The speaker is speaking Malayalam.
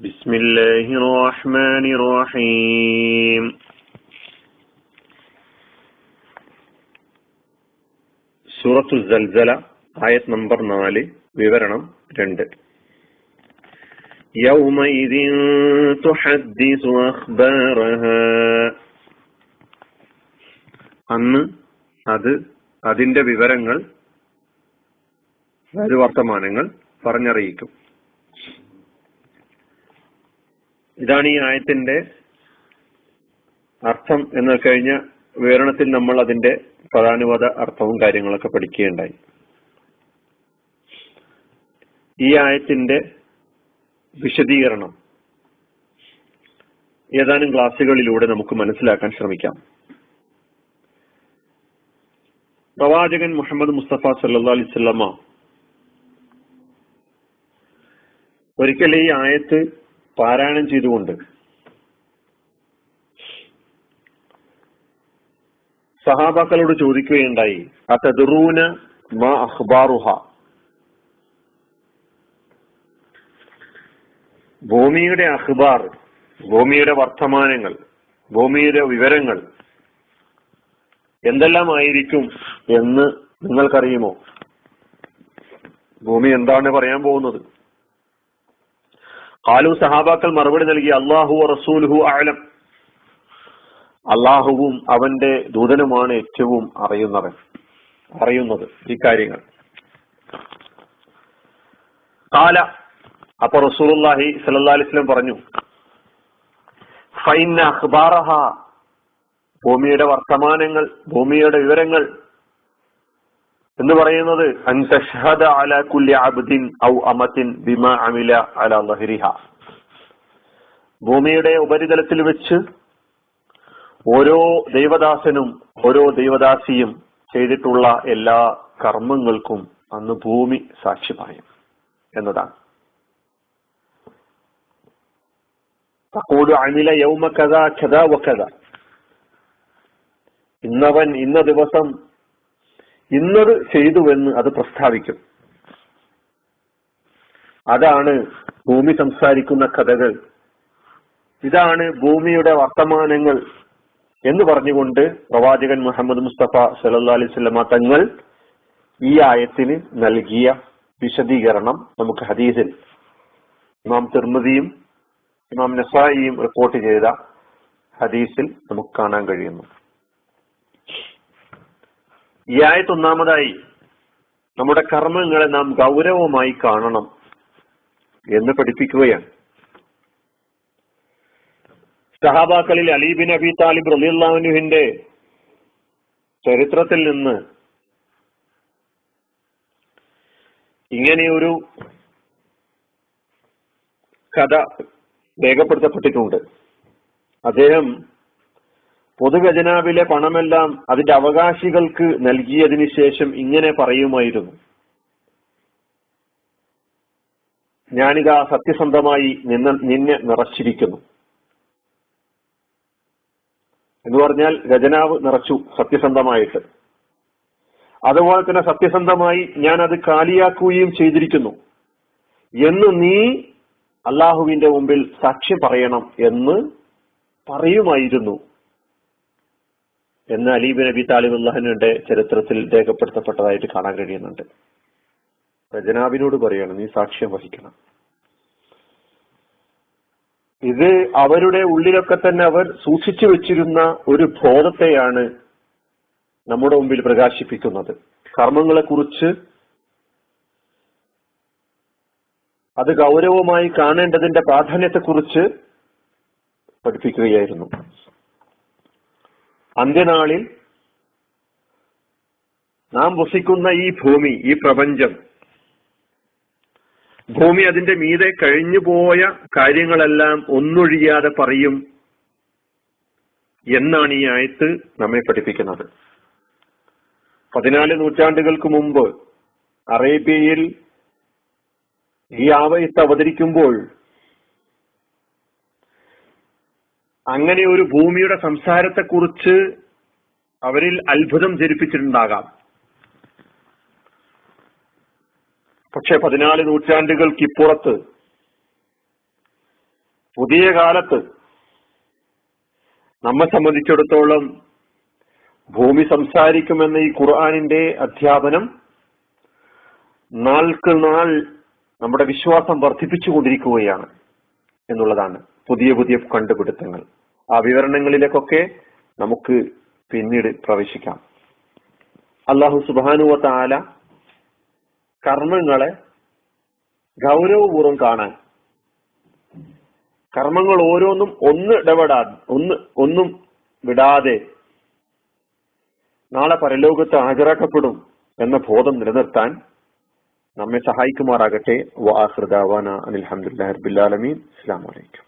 بسم الله الرحمن الرحيم സൂറത്തു സൽസല ആയത് നമ്പർ നാല് വിവരണം രണ്ട് يومئذ تحدث أخبارها അന്ന് അത് അതിന്റെ വിവരങ്ങൾ അതായത് വർത്തമാനങ്ങൾ പറഞ്ഞറിയിക്കും ഇതാണ് ഈ ആയത്തിന്റെ അർത്ഥം എന്ന് കഴിഞ്ഞ വിവരണത്തിൽ നമ്മൾ അതിന്റെ പദാനുപത അർത്ഥവും കാര്യങ്ങളൊക്കെ പഠിക്കുകയുണ്ടായി. ഈ ആയത്തിന്റെ വിശദീകരണം ഏതാനും ക്ലാസ്സുകളിലൂടെ നമുക്ക് മനസ്സിലാക്കാൻ ശ്രമിക്കാം. പ്രവാചകൻ മുഹമ്മദ് മുസ്തഫ സല്ലാ അലിസ്ലമ ഒരിക്കൽ ഈ ആയത്ത് പാരായണം ചെയ്തുകൊണ്ട്. സഹാബാക്കളോട് ചോദിക്കുകയുണ്ടായി അതദറൂന മാ അഖ്ബാറുഹ? ഭൂമിയുടെ അഖ്ബാർ ഭൂമിയുടെ വർത്തമാനങ്ങൾ ഭൂമിയുടെ വിവരങ്ങൾ എന്തെല്ലാമായിരിക്കും എന്ന് നിങ്ങൾക്കറിയുമോ? ഭൂമി എന്താണ് പറയാൻ പോകുന്നത്? കാലു സഹാബാക്കൾ മറുപടി നൽകി അള്ളാഹു റസൂലുഹു ആലം അള്ളാഹുവും അവന്റെ ദൂതനുമാണ് ഏറ്റവും അറിയുന്നവൻ അറിയുന്നത് ഈ കാര്യങ്ങൾ. കാല അപ്പൊ റസൂലുല്ലാഹി സല്ലാ അലിസ്ലം പറഞ്ഞു ഫൈന ഭൂമിയുടെ വർത്തമാനങ്ങൾ ഭൂമിയുടെ വിവരങ്ങൾ എന്ന് പറയുന്നത് കുല്ലി അബ്ദിൻ ഔ ഭൂമിയുടെ ഉപരിതലത്തിൽ വെച്ച് ഓരോ ദൈവദാസനും ഓരോ ദൈവദാസിയും ചെയ്തിട്ടുള്ള എല്ലാ കർമ്മങ്ങൾക്കും അന്ന് ഭൂമി സാക്ഷി പറയും എന്നതാണ്. തക്കോട് അമില യൗമ കഥ കഥ വക്കഥ ഇന്നവൻ ഇന്ന ദിവസം ഇന്നത് ചെയ്തുവെന്ന് അത് പ്രസ്താവിക്കും. അതാണ് ഭൂമി സംസാരിക്കുന്ന കഥകൾ. ഇതാണ് ഭൂമിയുടെ വർത്തമാനങ്ങൾ എന്ന് പറഞ്ഞുകൊണ്ട് പ്രവാചകൻ മുഹമ്മദ് മുസ്തഫ സല്ലാ അലൈവല്ല തങ്ങൾ ഈ ആയത്തിന് നൽകിയ വിശദീകരണം നമുക്ക് ഹദീസിൽ ഇമാം തിർമതിയും ഇമാം നസായിയും റിപ്പോർട്ട് ചെയ്ത ഹദീസിൽ നമുക്ക് കാണാൻ കഴിയുന്നു. ഈ ആയത്ത് ഒന്നാമതായി നമ്മുടെ കർമ്മങ്ങളെ നാം ഗൗരവമായി കാണണം എന്ന് പഠിപ്പിക്കുകയാണ്. സഹാബാക്കളിൽ അലീബിൻ അബി താലിബ് റലിയുല്ലാഹുനുഹിന്റെ ചരിത്രത്തിൽ നിന്ന് ഇങ്ങനെയൊരു കഥ രേഖപ്പെടുത്തപ്പെട്ടിട്ടുണ്ട്. അദ്ദേഹം പൊതുഖജനാവിലെ പണമെല്ലാം അതിന്റെ അവകാശികൾക്ക് നൽകിയതിനു ശേഷം ഇങ്ങനെ പറയുമായിരുന്നു. ഞാനിതാ സത്യസന്ധമായി നിന്ന നിന്നെ നിറച്ചിരിക്കുന്നു. എന്ന് പറഞ്ഞാൽ ഖജനാവ് നിറച്ചു സത്യസന്ധമായിട്ട്. അതുപോലെ തന്നെ സത്യസന്ധമായി ഞാൻ അത് കാലിയാക്കുകയും ചെയ്തിരിക്കുന്നു. എന്ന് നീ അള്ളാഹുവിന്റെ മുമ്പിൽ സാക്ഷ്യം പറയണം എന്ന് പറയുമായിരുന്നു. എന്ന് അലീബ് നബി താലിബ് അള്ളാഹിനുടെ ചരിത്രത്തിൽ രേഖപ്പെടുത്തപ്പെട്ടതായിട്ട് കാണാൻ കഴിയുന്നുണ്ട്. ജനാബിനോട് പറയാണ് നീ സാക്ഷ്യം വഹിക്കണം. ഇത് അവരുടെ ഉള്ളിലൊക്കെ തന്നെ അവർ സൂക്ഷിച്ചു വെച്ചിരുന്ന ഒരു ബോധത്തെയാണ് നമ്മുടെ മുമ്പിൽ പ്രകാശിപ്പിക്കുന്നത്. കർമ്മങ്ങളെ കുറിച്ച് അത് ഗൗരവമായി കാണേണ്ടതിന്റെ പ്രാധാന്യത്തെക്കുറിച്ച് പഠിപ്പിക്കുകയായിരുന്നു. അന്ത്യനാളിൽ നാം വസിക്കുന്ന ഈ ഭൂമി ഈ പ്രപഞ്ചം ഭൂമി അതിന്റെ മീതെ കഴിഞ്ഞു പോയ കാര്യങ്ങളെല്ലാം ഒന്നൊഴിയാതെ പറയും എന്നാണ് ഈ ആയത്ത് നമ്മെ പഠിപ്പിക്കുന്നത്. പതിനാല് നൂറ്റാണ്ടുകൾക്ക് മുമ്പ് അറേബ്യയിൽ ഈ ആവയത്ത് അവതരിക്കുമ്പോൾ അങ്ങനെ ഒരു ഭൂമിയുടെ സംസാരത്തെ കുറിച്ച് അവരിൽ അത്ഭുതം ജനിപ്പിച്ചിട്ടുണ്ടാകാം. പക്ഷെ പതിനാല് നൂറ്റാണ്ടുകൾക്കിപ്പുറത്ത് പുതിയ കാലത്ത് നമ്മെ സംബന്ധിച്ചിടത്തോളം ഭൂമി സംസാരിക്കുമെന്ന ഈ ഖുർആാനിന്റെ അധ്യാപനം നാൾക്ക് നാൾ നമ്മുടെ വിശ്വാസം വർദ്ധിപ്പിച്ചുകൊണ്ടിരിക്കുകയാണ് എന്നുള്ളതാണ് പുതിയ പുതിയ കണ്ടുപിടുത്തങ്ങൾ. ആ വിവരണങ്ങളിലേക്കൊക്കെ നമുക്ക് പിന്നീട് പ്രവേശിക്കാം. അള്ളാഹു സുബാനുവ താല കർമ്മങ്ങളെ ഗൗരവപൂർവം കാണാൻ കർമ്മങ്ങൾ ഓരോന്നും ഒന്ന് ഇടപെടാ ഒന്ന് ഒന്നും വിടാതെ നാളെ പരലോകത്ത് ഹാജരാക്കപ്പെടും എന്ന ബോധം നിലനിർത്താൻ നമ്മെ സഹായിക്കുമാറാകട്ടെ. വാഹൃദാവാന അനിൽഹമുല്ലാ റബില്ലാലമീൻ അസ്സാം വലൈക്കും